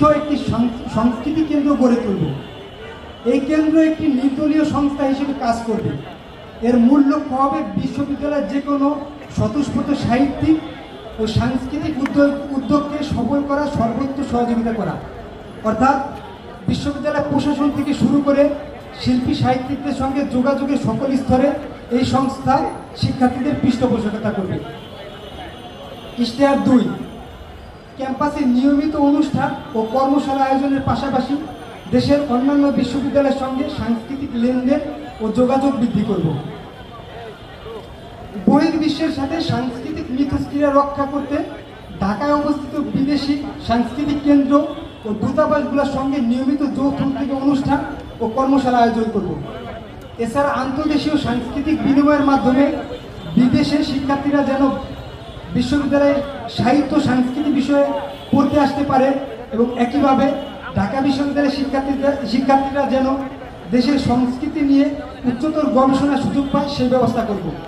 সমৃদ্ধ একটি সংস্কৃতি কেন্দ্র গড়ে তুলব। এই কেন্দ্র একটি নির্দলীয় সংস্থা হিসেবে কাজ করবে। এর মূল লক্ষ্য হবে বিশ্ববিদ্যালয়ের যে কোনো স্বতঃস্ফূর্ত সাহিত্যিক ও সাংস্কৃতিক উদ্যোগ, উদ্যোগকে সফল করা সর্বোচ্চ সহযোগিতা করা। অর্থাৎ বিশ্ববিদ্যালয় প্রশাসন থেকে শুরু করে শিল্পী সাহিত্যিকদের সঙ্গে যোগাযোগের সকল স্তরে এই সংস্থা শিক্ষার্থীদের পৃষ্ঠপোষকতা করবে। ইশতেহার দুই ক্যাম্পাসে নিয়মিত অনুষ্ঠান ও কর্মশালা আয়োজনের পাশাপাশি দেশের অন্যান্য বিশ্ববিদ্যালয়ের সঙ্গে সাংস্কৃতিক লেনদেন ও যোগাযোগ বৃদ্ধি করব। বহির্বিশ্বের সাথে সাংস্কৃতিক মিথস্ক্রিয়া রক্ষা করতে ঢাকায় অবস্থিত বিদেশি সাংস্কৃতিক কেন্দ্র ও দূতাবাসগুলোর সঙ্গে নিয়মিত যৌথ উদ্যোগে অনুষ্ঠান ও কর্মশালা আয়োজন করব। এছাড়া আন্তর্দেশীয় সাংস্কৃতিক বিনিময়ের মাধ্যমে বিদেশের শিক্ষার্থীরা যেন বিশ্ববিদ্যালয়ে সাহিত্য সাংস্কৃতিক বিষয়ে পড়তে আসতে পারে এবং একইভাবে ঢাকা বিশ্ববিদ্যালয়ের শিক্ষার্থীরা শিক্ষার্থীরা যেন দেশের সংস্কৃতি নিয়ে উচ্চতর গবেষণার সুযোগ পায়, সেই ব্যবস্থা করব।